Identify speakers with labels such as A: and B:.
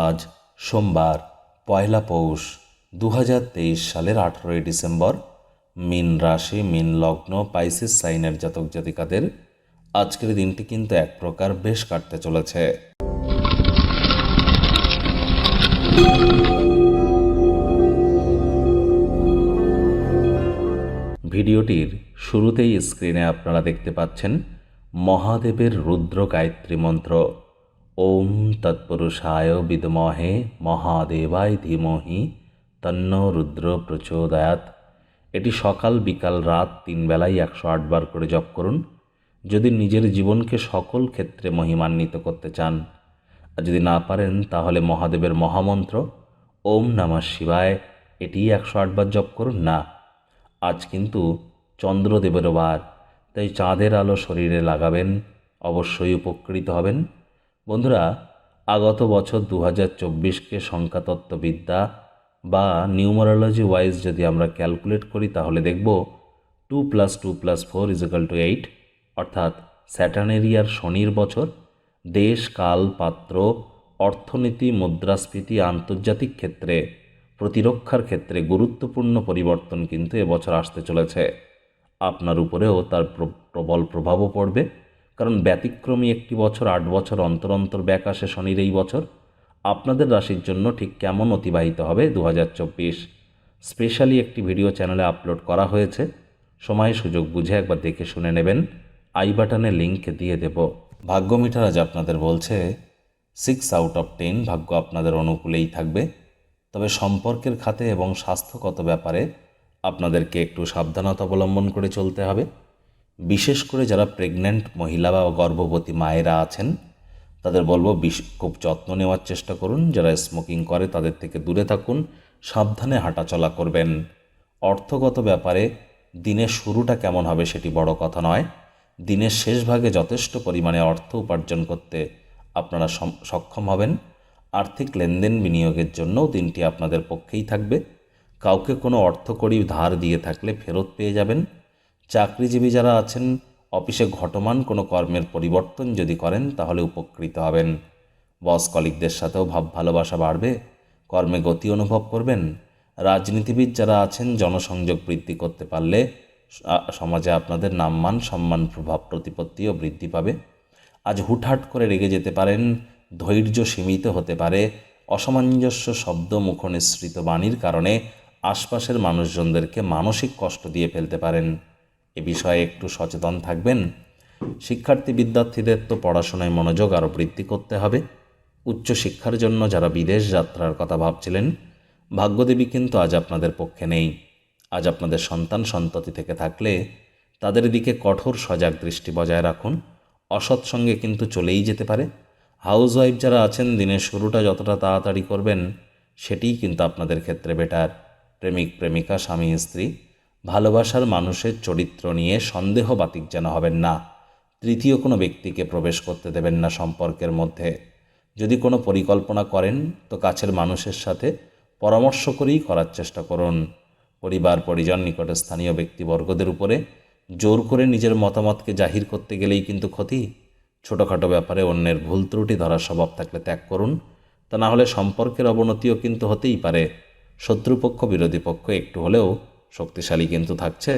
A: আজ সোমবার, পয়লা পৌষ দু তেইশ সালের আঠেরোই ডিসেম্বর। মিন রাশি, মিন লগ্ন, পাইসিস সাইনের জাতক জাতিকাদের আজকের দিনটি কিন্তু এক প্রকার বেশ কাটতে চলেছে। ভিডিওটির শুরুতেই স্ক্রিনে আপনারা দেখতে পাচ্ছেন মহাদেবের রুদ্র গায়ত্রী মন্ত্র। ওম তৎপুরুষায় বিদমহে মহাদেবায় ধীমহি তন্ন রুদ্র প্রচোদয়াত এটি সকাল বিকাল রাত তিন বেলায় একশো আটবার করে জপ করুন। যদি নিজের জীবনকে সকল ক্ষেত্রে মহিমান্বিত করতে চান, আর যদি না পারেন, তাহলে মহাদেবের মহামন্ত্র, ওম নমঃ শিবায়, এটি একশো আটবার জপ করুন না। আজ কিন্তু চন্দ্রদেবের বার, তাই চাঁদের আলো শরীরে লাগাবেন, অবশ্যই উপকৃত হবেন। বন্ধুরা, আগত বছর দু হাজার চব্বিশকে সংখ্যাতত্ত্ববিদ্যা বা নিউমারোলজি ওয়াইজ যদি আমরা ক্যালকুলেট করি, তাহলে দেখব two plus two plus four is equal to eight. অর্থাৎ স্যাটানেরিয়ার শনির বছর, দেশ, কাল, পাত্র, অর্থনীতি, মুদ্রাস্ফীতি, আন্তর্জাতিক ক্ষেত্রে, প্রতিরক্ষার ক্ষেত্রে গুরুত্বপূর্ণ পরিবর্তন কিন্তু এবছর আসতে চলেছে। আপনার উপরেও তার প্র- প্রবল প্রভাবও পড়বে। কারণ ব্যতিক্রমী একটি বছর, আট বছর অন্তর অন্তর ব্যাক আসে শনির এই বছর। আপনাদের রাশির জন্য ঠিক কেমন অতিবাহিত হবে দু হাজার চব্বিশ? স্পেশালি একটি ভিডিও চ্যানেলে আপলোড করা হয়েছে। সময় সুযোগ বুঝে একবার দেখে শুনে নেবেন। আই বাটনে লিঙ্ক দিয়ে দেব। ভাগ্য মিটার আজ আপনাদের বলছে, সিক্স আউট অফ টেন ভাগ্য আপনাদের অনুকূলেই থাকবে। তবে সম্পর্কের খাতে এবং স্বাস্থ্যগত ব্যাপারে আপনাদেরকে একটু সাবধানতা অবলম্বন করে চলতে হবে। বিশেষ করে যারা প্রেগন্যান্ট মহিলা বা গর্ভবতী মায়েরা আছেন, তাদের বলব বিশ- খুব যত্ন নেওয়ার চেষ্টা করুন। যারা স্মোকিং করে, তাদের থেকে দূরে থাকুন। সাবধানে হাঁটাচলা করবেন। অর্থগত ব্যাপারে দিনের শুরুটা কেমন হবে সেটি বড় কথা নয়। দিনের শেষ ভাগে যথেষ্ট পরিমাণে অর্থ উপার্জন করতে আপনারা সক্ষম হবেন। আর্থিক লেনদেন বিনিয়োগের জন্যও দিনটি আপনাদের পক্ষেই থাকবে। কাউকে কোনো অর্থকরী ধার দিয়ে থাকলে ফেরত পেয়ে যাবেন। চাকরিজীবী যারা আছেন, অফিসে ঘটমান, কোনো কর্মের পরিবর্তন যদি করেন, তাহলে উপকৃত হবেন। বস কলিকদের সাথেও ভাব ভালোবাসা বাড়বে, কর্মে গতি অনুভব করবেন। রাজনীতিবিদ যারা আছেন, জনসংযোগ বৃদ্ধি করতে পারলে সমাজে আপনাদের নামমান সম্মান প্রভাব প্রতিপত্তিও বৃদ্ধি পাবে। আজ হুটহাট করে রেগে যেতে পারেন, ধৈর্য সীমিত হতে পারে, অসামঞ্জস্য শব্দ মুখনিসৃত বাণীর কারণে আশপাশের মানুষজনদেরকে মানসিক কষ্ট দিয়ে ফেলতে পারেন। এ বিষয়ে একটু সচেতন থাকবেন। শিক্ষার্থী বিদ্যার্থীদের তো পড়াশোনায় মনোযোগ আরও বৃদ্ধি করতে হবে। উচ্চশিক্ষার জন্য যারা বিদেশ যাত্রার কথা ভাবছিলেন, ভাগ্যদেবী কিন্তু আজ আপনাদের পক্ষে নেই। আজ আপনাদের সন্তান সন্ততি থেকে থাকলে তাদের দিকে কঠোর সজাগ দৃষ্টি বজায় রাখুন। অসৎ সঙ্গে কিন্তু চলেই যেতে পারে। হাউস ওয়াইফ যারা আছেন, দিনের শুরুটা যতটা তাড়াতাড়ি করবেন, সেটিই কিন্তু আপনাদের ক্ষেত্রে বেটার। প্রেমিক, প্রেমিকা, স্বামী, স্ত্রী ভালোবাসার মানুষের চরিত্র নিয়ে সন্দেহ বাতিক যেন হবেন না। তৃতীয় কোনো ব্যক্তিকে প্রবেশ করতে দেবেন না সম্পর্কের মধ্যে। যদি কোনো পরিকল্পনা করেন, তো কাছের মানুষের সাথে পরামর্শ করেই করার চেষ্টা করুন। পরিবার, পরিজন, নিকটে স্থানীয় ব্যক্তিবর্গদের উপরে জোর করে নিজের মতামতকে জাহির করতে গেলেই কিন্তু ক্ষতি। ছোটোখাটো ব্যাপারে অন্যের ভুল ত্রুটি ধরার স্বভাব থাকলে ত্যাগ করুন। তা না হলে সম্পর্কের অবনতিও কিন্তু হতেই পারে। শত্রুপক্ষ, বিরোধী পক্ষ একটু হলেও শক্তিশালী কিন্তু থাকছে।